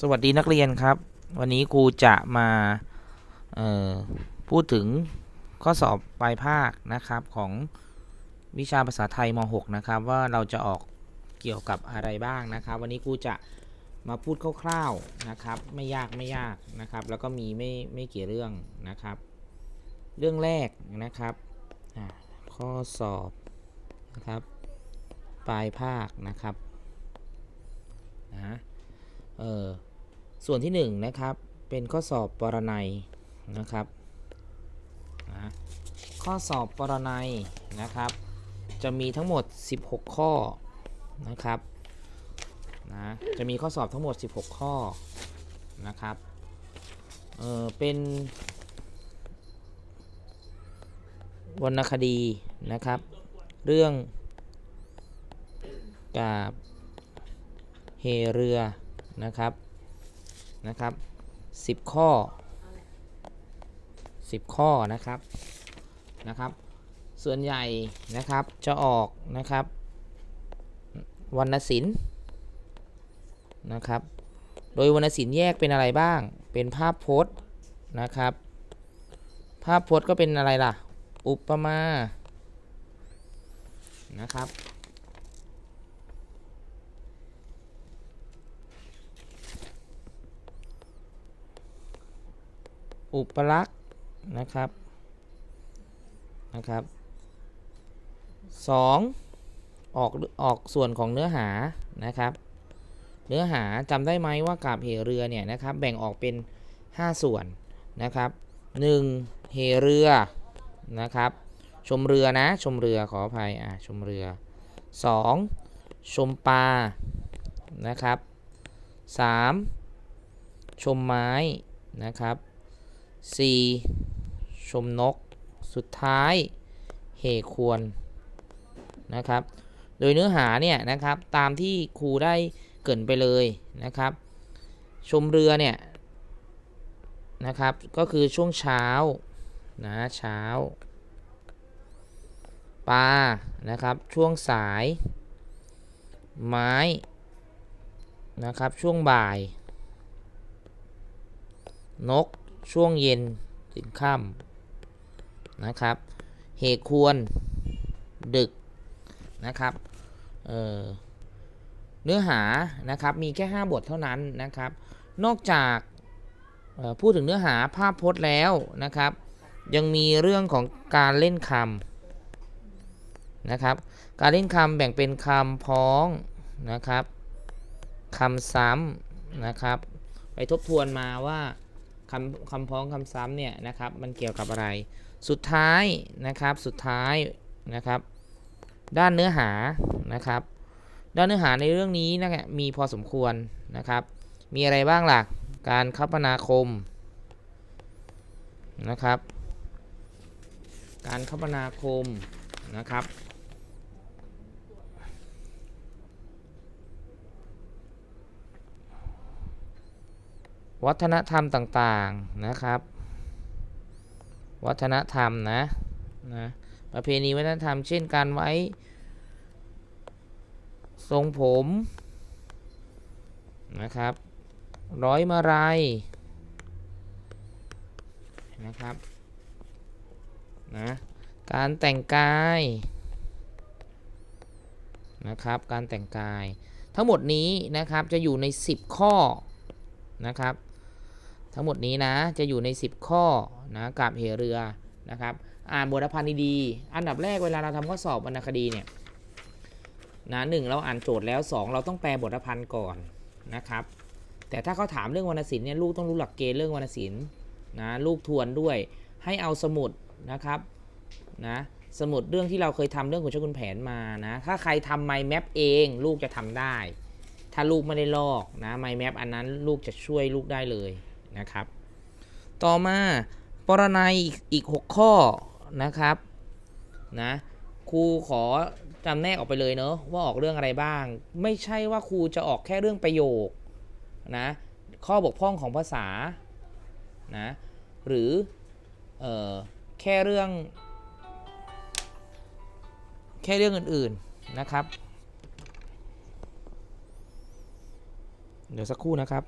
สวัสดีนักเรียนครับ วันนี้ครูจะมาพูดถึงข้อสอบปลายภาคนะครับของวิชาภาษาไทยม .6 นะครับ ว่าเราจะออกเกี่ยวกับอะไรบ้างนะครับ วันนี้ครูจะมาพูดคร่าวๆนะครับ ไม่ยากไม่ยากนะครับ แล้วก็มีไม่ไม่กี่เรื่องนะครับ เรื่องแรกนะครับข้อสอบนะครับ ปลายภาคนะครับนะ เออส่วนที่1นงนะครับเป็นข้อสอบปรนัยนะครับนะข้อสอบปรนัยนะครับ จะมีทั้งหมด 16 ข้อนะครับนะจะมีข้อสอบทั้งหมด 16 ข้อนะครับเออเป็นวรรณคดีนะครับ เรื่องกาบเฮเรือ นะครับนะครับ 10 ข้อ 10 ข้อนะครับนะครับ ส่วนใหญ่นะครับจะออกนะครับวรรณศิลป์นะครับ โดยวรรณศิลป์แยกเป็นอะไรบ้าง เป็นภาพพจน์นะครับ ภาพพจน์ก็เป็นอะไรล่ะ อุปมา นะครับ อุปลักษณ์นะครับนะครับสองออกออกส่วนของเนื้อหานะครับ เนื้อหาจำได้ไหมว่ากาบเหเรือเนี่ยนะครับแบ่งออกเป็น 5 ส่วนนะครับ 1. เหเรือนะครับ ชมเรือนะชมเรือขออภัยอ่าชมเรือ 2. ชมปลานะครับ 3. ชมไม้นะครับ 4. ชมนก สุดท้ายเหควรนะครับ โดยเนื้อหาเนี่ยนะครับตามที่ครูได้เกินไปเลยนะครับ ชมเรือเนี่ยนะครับก็คือช่วงเช้านะเช้าปลานะครับช่วงสาย ไม้นะครับช่วงบ่าย นก ช่วงเย็นถึงค่ำนะครับ เหตุควรดึกนะครับเเนื้อหานะครับมีแค่ 5 บทเท่านั้นนะครับ นอกจากพูดถึงเนื้อหาภาพพจน์แล้วนะครับ ยังมีเรื่องของการเล่นคำนะครับ การเล่นคำแบ่งเป็นคำพ้องนะครับคำซ้ำนะครับ ไปทบทวนมาว่า คำคำพ้องคำซ้ำเนี่ยนะครับมันเกี่ยวกับอะไร สุดท้ายนะครับสุดท้ายนะครับ ด้านเนื้อหานะครับ ด้านเนื้อหาในเรื่องนี้นะมีพอสมควรนะครับ มีอะไรบ้างหล่ะการคมนาคมนะครับ การคมนาคมนะครับ วัฒนธรรมต่างๆนะครับ วัฒนธรรมนะนะประเพณีวัฒนธรรมเช่นการไว้ ทรงผมนะครับ ร้อยมาลัยนะครับนะการแต่งกายนะครับ การแต่งกาย ทั้งหมดนี้นะครับจะอยู่ใน 10 ข้อนะครับ ทั้งหมดนี้นะจะอยู่ใน 10 ข้อนะกับเหเรือนะครับอ่านบทพันธ์ดีๆอันดับแรกเวลาเราทำข้อสอบวรรณคดีเนี่ยนะหนึ่งเราอ่านโจทย์แล้ว 2 เราต้องแปลบทพันธ์ก่อนนะครับ แต่ถ้าเขาถามเรื่องวรรณศิลป์เนี่ยลูกต้องรู้หลักเกณฑ์เรื่องวรรณศิลป์นะลูกทวนด้วยให้เอาสมุดนะครับนะสมุดเรื่องที่เราเคยทำเรื่องขุนชคุณแผนมานะถ้าใครทำไมแมปเองลูกจะทำได้ ถ้าลูกไม่ได้ลอกนะไมแมปอันนั้นลูกจะช่วยลูกได้เลย นะครับ ต่อมาปรนัยอีก 6 ข้อนะครับนะครูขอจำแนกออกไปเลยเนอะว่าออกเรื่องอะไรบ้าง ไม่ใช่ว่าครูจะออกแค่เรื่องประโยคนะข้อบกพร่องของภาษานะหรือออแค่เรื่อง แค่เรื่องอื่นๆนะครับ เดี๋ยวสักครู่นะครับ